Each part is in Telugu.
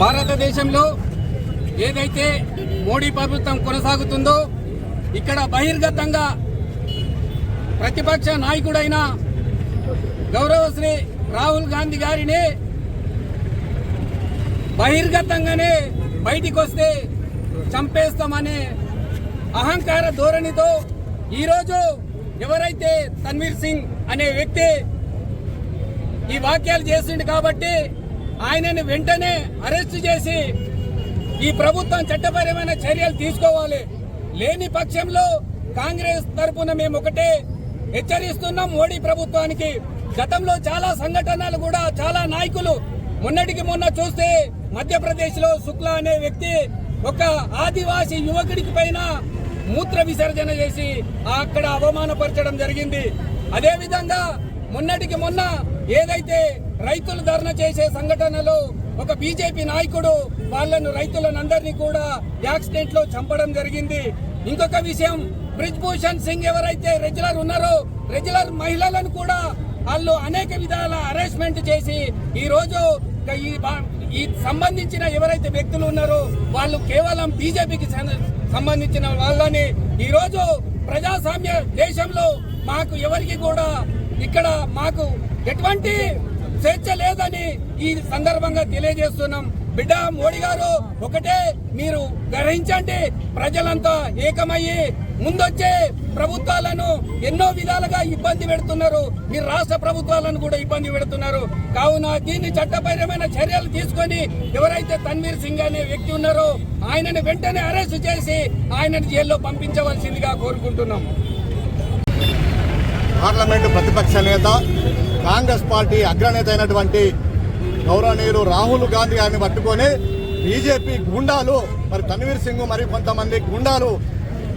భారతదేశంలో ఏదైతే మోడీ ప్రభుత్వం కొనసాగుతుందో ఇక్కడ బహిర్గతంగా ప్రతిపక్ష నాయకుడైన గౌరవశ్రీ రాహుల్ గాంధీ గారిని బహిర్గతంగానే బయటికి వస్తే చంపేస్తామనే అహంకార ధోరణితో ఈరోజు ఎవరైతే తన్వీర్ సింగ్ అనే వ్యక్తి ఈ వాక్యాలు చేసిండు కాబట్టి ఆయనని వెంటనే అరెస్ట్ చేసి ఈ ప్రభుత్వం చట్టపరమైన చర్యలు తీసుకోవాలి. లేని పక్షంలో కాంగ్రెస్ తరపున మేము ఒకటే హెచ్చరిస్తున్నాం మోడీ ప్రభుత్వానికి. గతంలో చాలా సంఘటనలు కూడా చాలా నాయకులు మొన్నటికి మొన్న చూస్తే మధ్యప్రదేశ్లో శుక్లా అనే వ్యక్తి ఒక ఆదివాసీ యువకుడికి పైన మూత్ర విసర్జన చేసి అక్కడ అవమానపరచడం జరిగింది. అదే విధంగా మొన్నటికి మొన్న ఏదైతే రైతులు ధర్నా చేసే సంఘటనలో ఒక బీజేపీ నాయకుడు వాళ్ళను రైతులను కూడా యాక్సిడెంట్లో చంపడం జరిగింది. ఇంకొక విషయం బ్రిజ్ భూషణ్ సింగ్ ఎవరైతే రెగ్యులర్ ఉన్నారో రెగ్యులర్ మహిళలను కూడా వాళ్ళు అనేక విధాల అరేంజ్మెంట్ చేసి ఈరోజు ఈ ఈ సంబంధించిన ఎవరైతే వ్యక్తులు ఉన్నారో వాళ్ళు కేవలం బీజేపీకి సంబంధించిన వాళ్ళని ఈరోజు ప్రజాస్వామ్య దేశంలో మాకు ఎవరికి కూడా ఇక్కడ మాకు ఎటువంటి స్వేచ్ఛ లేదని ఈ సందర్భంగా తెలియజేస్తున్నాం. బిడ్డ మోడీ గారు ఒకటే మీరు గ్రహించండి. ప్రజలంతా ఏకమయ్యి ముందొచ్చే ప్రభుత్వాలను ఎన్నో విధాలుగా ఇబ్బంది పెడుతున్నారు. మీరు రాష్ట్ర ప్రభుత్వాలను కూడా ఇబ్బంది పెడుతున్నారు. కావున దీన్ని చట్టపరమైన చర్యలు తీసుకొని ఎవరైతే తన్వీర్ సింగ్ అనే వ్యక్తి ఉన్నారో ఆయనని వెంటనే అరెస్ట్ చేసి ఆయనను జైల్లో పంపించవలసిందిగా కోరుకుంటున్నాం. పార్లమెంటు ప్రతిపక్ష నేత కాంగ్రెస్ పార్టీ అగ్రనేత అయినటువంటి గౌరవనీయులు రాహుల్ గాంధీ గారిని పట్టుకొని బీజేపీ గుండాలు మరి తన్వీర్ సింగ్ మరి కొంతమంది గుండాలు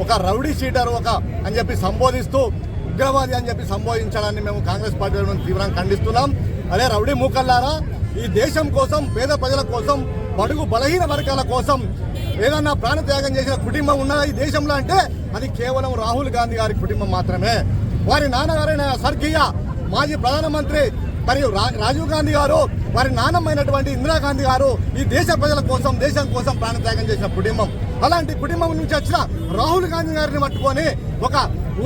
ఒక రౌడీ షీటర్ ఒక అని చెప్పి సంబోధిస్తూ ఉగ్రవాది అని చెప్పి సంబోధించడాన్ని మేము కాంగ్రెస్ పార్టీ తీవ్రంగా ఖండిస్తున్నాం. అదే రౌడీ మూకల్లారా ఈ దేశం కోసం పేద ప్రజల కోసం బడుగు బలహీన వర్గాల కోసం ఏదన్నా ప్రాణత్యాగం చేసిన కుటుంబం ఉన్న ఈ దేశంలో అంటే అది కేవలం రాహుల్ గాంధీ గారి కుటుంబం మాత్రమే. వారి నాన్నగారైన స్వర్గీయ మాజీ ప్రధానమంత్రి మరియు రా- రాజీవ్ గాంధీ గారు వారి నాన్నమైనటువంటి ఇందిరాగాంధీ గారు ఈ దేశ ప్రజల కోసం దేశం కోసం ప్రాణత్యాగం చేసిన కుటుంబం. అలాంటి కుటుంబం నుంచి వచ్చిన రాహుల్ గాంధీ గారిని పట్టుకొని ఒక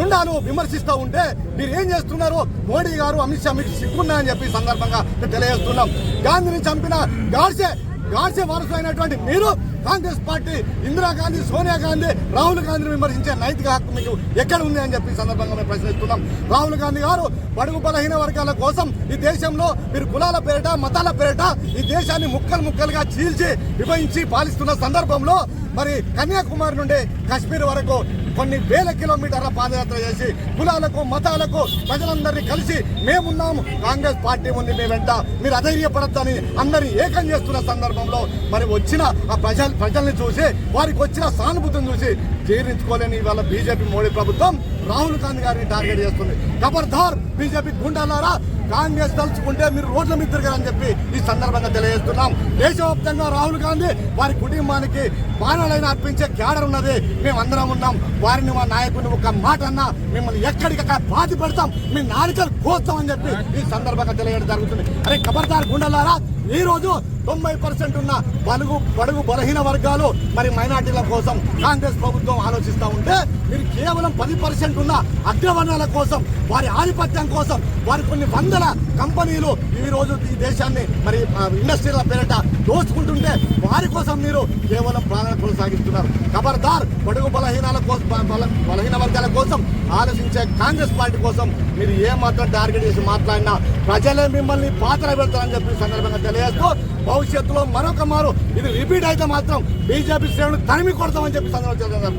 ఉండాను విమర్శిస్తూ ఉంటే మీరు ఏం చేస్తున్నారు మోడీ గారు అమిత్ షా మీకు సిగ్గున్నా అని చెప్పి సందర్భంగా తెలియజేస్తున్నాం. గాంధీని చంపిన గాడ్సే గాడ్సే వారసు అయినటువంటి మీరు కాంగ్రెస్ పార్టీ ఇందిరాగాంధీ సోనియా గాంధీ రాహుల్ గాంధీని విమర్శించే నైతిక హక్కు మీకు ఎక్కడ ఉంది అని చెప్పి సందర్భంగా మేము ప్రశ్నిస్తున్నాం. రాహుల్ గాంధీ గారు బడుగు బలహీన వర్గాల కోసం ఈ దేశంలో మీరు కులాల పేరిట మతాల పేరిట ఈ దేశాన్ని ముక్కలు ముక్కలుగా చీల్చి విభజించి పాలిస్తున్న సందర్భంలో మరి కన్యాకుమారి నుండి కాశ్మీర్ వరకు కొన్ని వేల కిలోమీటర్ల పాదయాత్ర చేసి కులాలకు మతాలకు ప్రజలందరినీ కలిసి మేమున్నాము కాంగ్రెస్ పార్టీ ఉంది మీ వెంట మీరు అధైర్యపడద్దని అందరినీ ఏకం చేస్తున్న సందర్భంలో మరి వచ్చిన ఆ ప్రజల ప్రజల్ని చూసి వారికి వచ్చిన సానుభూతిని చూసి జీర్ణించుకోలేని ఇవాళ బీజేపీ మోడీ ప్రభుత్వం రాహుల్ గాంధీ గారిని టార్గెట్ చేస్తుంది. ఖబర్దార్ బీజేపీ గుండాలారా కాంగ్రెస్ తలుచుకుంటే మీరు రోడ్ల మీద తిరగాలని చెప్పి ఈ సందర్భంగా తెలియజేస్తున్నాం. దేశవ్యాప్తంగా రాహుల్ గాంధీ వారి కుటుంబానికి బాణాలైన అర్పించే క్యాడర్ ఉన్నది. మేము అందరం ఉన్నాం. వారిని మా నాయకుడిని ఒక మాట అన్నా మిమ్మల్ని ఎక్కడికక్కడ బాధ పెడతాం మీ నాలుకలు కోస్తామని చెప్పి ఈ సందర్భంగా తెలియడం జరుగుతుంది. అరే ఖబర్దార్ గుండలారా ఈరోజు తొంభై పర్సెంట్ ఉన్న బలుగు బడుగు బలహీన వర్గాలు మరి మైనార్టీల కోసం కాంగ్రెస్ ప్రభుత్వం ఆలోచిస్తూ ఉంటే మీరు కేవలం పది పర్సెంట్ ఉన్న అగ్రవర్ణాల కోసం వారి ఆధిపత్యం కోసం వారి కొన్ని వందల కంపెనీలు ఈ రోజు ఈ దేశాన్ని మరి ఇండస్ట్రీల పేరిట దోచుకుంటుంటే వారి కోసం మీరు కేవలం ప్రాణాలు కొనసాగిస్తున్నారు. ఖబర్దార్ బడుగు బలహీనాల కోసం బల- బలహీన వర్గాల కోసం ఆలోచించే కాంగ్రెస్ పార్టీ కోసం మీరు ఏ మాత్రం టార్గెట్ చేసి మాట్లాడినా ప్రజలే మిమ్మల్ని పాత్ర పెడతారని చెప్పి సందర్భంగా తెలియజేస్తూ భవిష్యత్తులో మరొక మారు ఇది రిపీట్ అయితే మాత్రం బీజేపీ శ్రేణులు తరిమి కొడతామని చెప్పి సందర్భంగా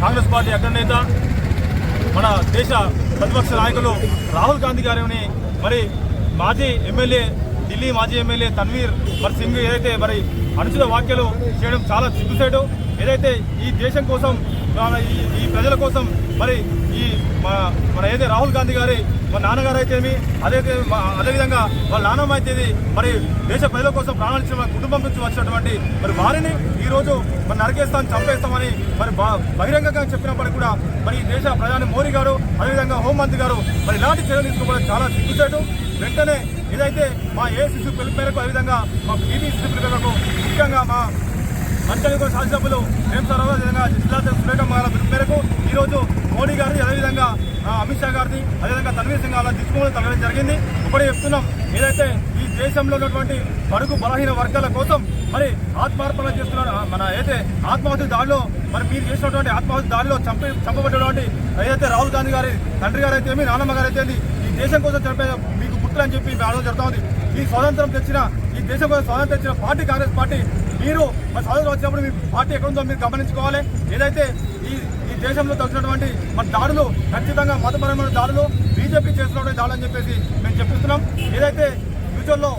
కాంగ్రెస్ పార్టీ అగ్రనేత మన దేశ ప్రతిపక్ష నాయకులు రాహుల్ గాంధీ గారిని మరి మాజీ ఎమ్మెల్యే ఢిల్లీ మాజీ ఎమ్మెల్యే తన్వీర్ మరి సింగ్ ఏదైతే మరి అనుచిత వ్యాఖ్యలు చేయడం చాలా సిగ్గుసేటు ఏదైతే ఈ దేశం కోసం ఈ ఈ ప్రజల కోసం మరి ఈ మన- మన ఏదైతే రాహుల్ గాంధీ గారి మా నాన్నగారు అయితేమి అదే మా- అదేవిధంగా వాళ్ళ నాన్నమ్మ అయితే మరి దేశ ప్రజల కోసం ప్రాణాలు ఇచ్చిన కుటుంబం నుంచి వచ్చినటువంటి మరి వారిని ఈ రోజు మరి నరికేస్తాం చంపేస్తామని మరి బా- బహిరంగంగా చెప్పినప్పటికీ కూడా మరి దేశ ప్రధాని మోడీ గారు అదేవిధంగా హోంమంత్రి గారు మరి ఇలాంటి చర్యలు తీసుకోవడం చాలా సిగ్గుచేటు. వెంటనే ఏదైతే మా ఏ శిశు పిలుపు మేరకు అదేవిధంగా మా బీబీసీ పిలుపు మేరకు ముఖ్యంగా మా మంత్రివర్గ శాసనసభ్యులు వేంసరావు విధంగా జిల్లా సురేఖ గారి పిలుపు మేరకు ఈరోజు మోడీ గారిని అదేవిధంగా అమిత్ షా గారిని అదేవిధంగా తన్వీర్ సింగ్ అలా తీసుకోవడం తగ్గడం జరిగింది. ఇప్పుడే చెప్తున్నాం ఏదైతే ఈ దేశంలో ఉన్నటువంటి బడుగు బలహీన వర్గాల కోసం మరి ఆత్మార్పణ చేస్తున్న మన అయితే ఆత్మహత్య దాడిలో మరి మీరు చేసినటువంటి ఆత్మహత్య దాడిలో చంపి చంపబడ్డటువంటి ఏదైతే రాహుల్ గాంధీ గారి తండ్రి గారు అయితే నాన్నమ్మ గారు అయితే ఈ దేశం కోసం చంపే మీకు గుర్తులు అని చెప్పి ఆలోచన జరుగుతూ ఉంది. ఈ స్వాతంత్రం తెచ్చిన ఈ దేశం కోసం స్వాతంత్రం తెచ్చిన పార్టీ కాంగ్రెస్ పార్టీ మీరు మా స్వాతంత్రం వచ్చినప్పుడు మీ పార్టీ ఎక్కడ ఉందో మీరు గమనించుకోవాలి. ఏదైతే ఈ ఈ దేశంలో తగ్గినటువంటి మన దాడులు ఖచ్చితంగా మతపరమైన దాడులు బీజేపీ చేస్తున్నటువంటి దాడులు అని చెప్పేసి మేము చెప్పిస్తున్నాం ఏదైతే ఫ్యూచర్లో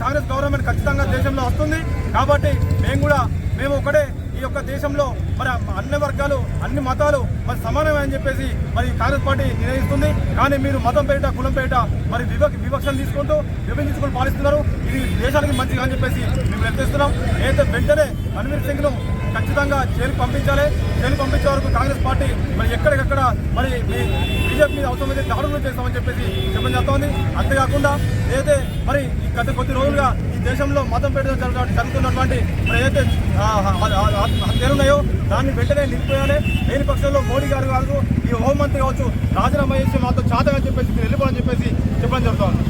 కాంగ్రెస్ గవర్నమెంట్ ఖచ్చితంగా దేశంలో వస్తుంది కాబట్టి మేము కూడా మేము ఒకటే యొక్క దేశంలో మరి అన్ని వర్గాలు అన్ని మతాలు మరి సమానమే అని చెప్పేసి మరి కాంగ్రెస్ పార్టీ నిర్ణయిస్తుంది. కానీ మీరు మతం పేరిట కులం పేరిట మరి వివక్ష వివక్షను తీసుకుంటూ విభజించుకుని పాలిస్తున్నారు. ఇది దేశానికి మంచిగా అని చెప్పేసి మేము వ్యక్తిస్తున్నాం అయితే వెంటనే రణవీర్ సింగ్ను ఖచ్చితంగా జైలు పంపించాలి. జైలు పంపించే వరకు కాంగ్రెస్ పార్టీ మరి ఎక్కడికక్కడ మరి బీజేపీ మీద అవసరమైతే దాడులు చేస్తామని చెప్పేసి చెప్పడం జరుగుతోంది. అంతేకాకుండా ఏదైతే మరి గత కొద్ది రోజులుగా దేశంలో మతం పెట్టడం జరగ- జరుగుతున్నటువంటి ఏదైతే ఆ, దాన్ని వెంటనే నిలిపివేయాలి. లేని పక్షంలో మోడీ గారు కాదు ఈ హోంమంత్రి కావచ్చు రాజీనామా చేసి మాతో చాతగా చెప్పేసి వెళ్ళిపోవాలని చెప్పేసి చెప్పడం జరుగుతుంది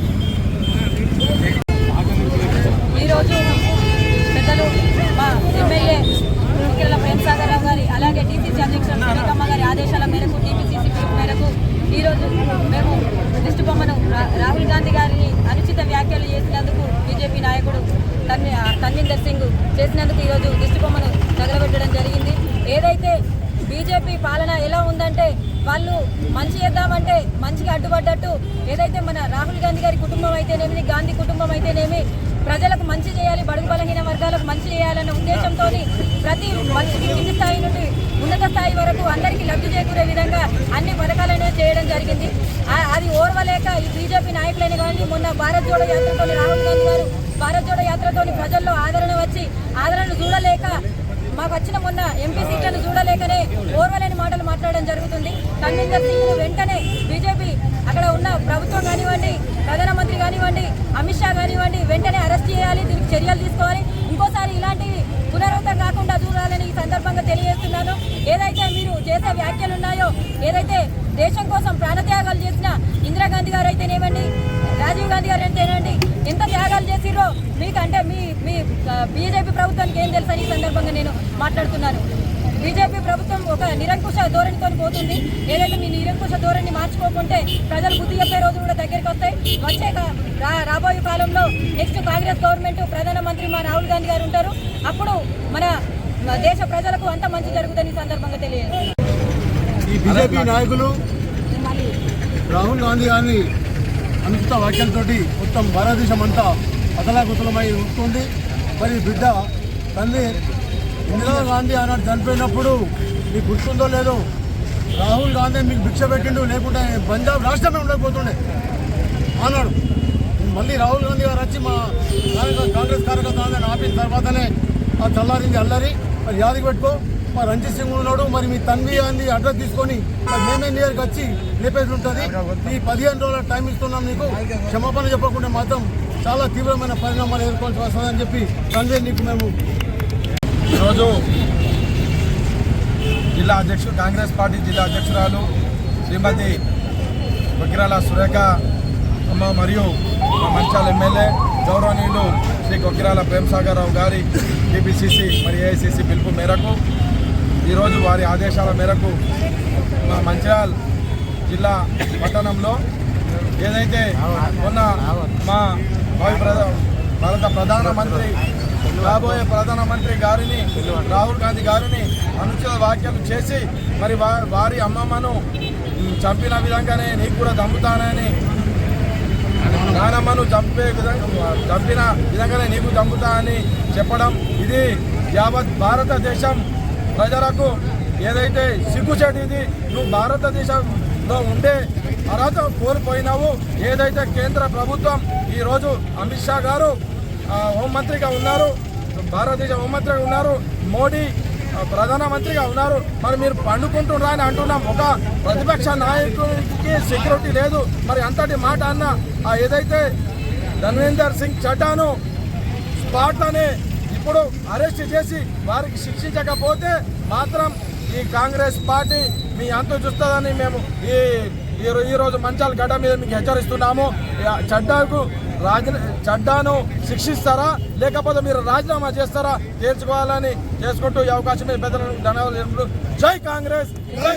ఈరోజు పెద్దలు మా ఎమ్మెల్యే ప్రేమసాగర్ రావు గారి అలాగే టీసీసీ అధ్యక్షులు గారి ఆదేశాల మేరకు టీపీ పిలుపు మేరకు ఈరోజు మేము దిష్టి బొమ్మను రా- రాహుల్ గాంధీ గారిని అనుచిత వ్యాఖ్యలు చేసినందుకు బీజేపీ నాయకుడు తన్వి తన్విందర్ సింగ్ చేసినందుకు ఈరోజు దిష్టి బొమ్మను తగలబెట్టడం జరిగింది. ఏదైతే బీజేపీ పాలన ఎలా ఉందంటే వాళ్ళు మంచి చేద్దామంటే మంచిగా అడ్డుపడ్డట్టు ఏదైతే మన రాహుల్ గాంధీ గారి కుటుంబం అయితేనేమి గాంధీ కుటుంబం అయితేనేమి ప్రజలకు మంచి చేయాలి బడుగు బలహీన వర్గాలకు మంచి చేయాలన్న ఉద్దేశంతో ప్రతి మనిషికి కింది స్థాయి నుండి ఉన్నత స్థాయి వరకు అందరికీ లబ్ధి చేకూరే విధంగా అన్ని పథకాలను చేయడం జరిగింది. అది ఓర్వలేక ఈ బీజేపీ నాయకులైన కానీ మొన్న భారత్ జోడో యాత్రతో రాహుల్ గాంధీ గారు భారత్ జోడో యాత్రతోని ప్రజల్లో ఆదరణ వచ్చి ఆదరణ చూడలేక మాకు వచ్చిన మొన్న ఎంపీ సీట్లను చూడలేకనే ఓర్వలేని మాటలు మాట్లాడడం జరుగుతుంది. కన్వీనర్ సింగ్ వెంటనే బీజేపీ అక్కడ ఉన్న ప్రభుత్వం కానివ్వండి ప్రధానమంత్రి కానివ్వండి అమిత్ షా కానివ్వండి వెంటనే అరెస్ట్ చేయాలి దీనికి చర్యలు తీసుకోవాలి ఇంకోసారి ఇలాంటివి పునరావృతం కాకుండా చూడాలని ఈ సందర్భంగా తెలియజేస్తున్నాను ఏదైతే మీరు చేసే వ్యాఖ్యలు ఉన్నాయో ఏదైతే దేశం కోసం ప్రాణత్యాగాలు చేసిన ఇందిరాగాంధీ గారు అయితేనేమండి రాజీవ్ గాంధీ గారు అయితేనేమండి ఎంత త్యాగాలు చేసిరో మీకంటే మీ మీ బీజేపీ ప్రభుత్వానికి ఏం తెలుసని ఈ సందర్భంగా నేను మాట్లాడుతున్నాను బీజేపీ ప్రభుత్వం ఒక నిరంకుశ ధోరణితో పోతుంది. ఏదైనా మీ నిరంకుశ ధోరణి మార్చుకోకుంటే ప్రజలు బుద్ధి చెప్పే రోజులు కూడా దగ్గరికి వస్తాయి. వచ్చే రా- రాబోయే కాలంలో నెక్స్ట్ కాంగ్రెస్ గవర్నమెంట్ ప్రధానమంత్రి మా రాహుల్ గాంధీ గారు ఉంటారు. అప్పుడు మన దేశ ప్రజలకు అంత మంచి జరుగుతుంది సందర్భంగా తెలియదు ఈ బీజేపీ నాయకులు రాహుల్ గాంధీ గారిని అనుచిత వ్యాఖ్యలతో మొత్తం భారతదేశం అంతా అతలాకుతలమై ఉంటుంది మరి బిడ్డ తల్లి ఇందిరా గాంధీ ఆనాడు చనిపోయినప్పుడు మీకు గుర్తుందో లేదో రాహుల్ గాంధీ మీకు భిక్ష పెట్టిండు లేకుంటే పంజాబ్ రాష్ట్రమే ఉండకపోతుండే. అన్నాడు. మళ్ళీ రాహుల్ గాంధీ గారు వచ్చి మా కాంగ్రెస్ కార్యకర్తలను ఆపిన తర్వాతనే ఆ చల్లారింది అల్లరి. మరి యాదికి పెట్టుకో మా రంజిత్ సింగ్ ఉన్నాడు మరి మీ తన్వి అని అడ్రస్ తీసుకొని మరి మేమే నియర్కి వచ్చి లేపేసి ఉంటుంది. ఈ పదిహేను రోజుల టైం ఇస్తున్నాం నీకు క్షమాపణ చెప్పకుండా మాత్రం చాలా తీవ్రమైన పరిణామాలు ఎదుర్కోవాల్సి వస్తుందని చెప్పి తండ్రి నీకు మేము ఈరోజు జిల్లా అధ్యక్షుడు కాంగ్రెస్ పార్టీ జిల్లా అధ్యక్షురాలు శ్రీమతి కొక్కిరాల సురేఖ అమ్మ మరియు మా మంచాల ఎమ్మెల్యే గౌరవనీయులు శ్రీ కొక్కిరాల ప్రేమసాగర్ రావు గారి టీపీసీసీ మరి ఏఐసీసీ పిలుపు మేరకు ఈరోజు వారి ఆదేశాల మేరకు మా మంచిర్యాల జిల్లా పట్టణంలో ఏదైతే మొన్న మా భావి ప్రధా భారత ప్రధానమంత్రి రాబోయే ప్రధానమంత్రి గారిని రాహుల్ గాంధీ గారిని అనుచిత వ్యాఖ్యలు చేసి మరి వారి అమ్మమ్మను చంపిన విధంగానే నీకు కూడా చంపుతానని నానమ్మను చంపే విధంగా చంపిన విధంగానే నీకు చంపుతా అని చెప్పడం ఇది యావత్ భారతదేశం ప్రజలకు ఏదైతే సిగ్గుచేటు ఇది నువ్వు భారతదేశంలో ఉండే అర్హత కోల్పోయినావు. ఏదైతే కేంద్ర ప్రభుత్వం ఈరోజు అమిత్ షా గారు హోంమంత్రిగా ఉన్నారు భారతదేశ హోంమంత్రిగా ఉన్నారు మోడీ ప్రధానమంత్రిగా ఉన్నారు. మరి మీరు పండుకుంటున్నారా అని అంటున్నాం. ఒక ప్రతిపక్ష నాయకుడికి సెక్యూరిటీ లేదు. మరి అంతటి మాట అన్న ఏదైతే ధర్మేందర్ సింగ్ చడ్డాను స్పాట్లోనే ఇప్పుడు అరెస్ట్ చేసి వారికి శిక్షించకపోతే మాత్రం ఈ కాంగ్రెస్ పార్టీ మీ అంత చూస్తుందని మేము ఈ ఈరోజు మంచాల గడ్డ మీద మీకు హెచ్చరిస్తున్నాము. ఈ చడ్డాకు రాజ చడ్డాను శిక్షిస్తారా? లేకపోతే మీరు రాజీనామా చేస్తారా? తేల్చుకోవాలని చేసుకుంటూ ఈ అవకాశం మీద ధన్యవాదాలు జై కాంగ్రెస్ జై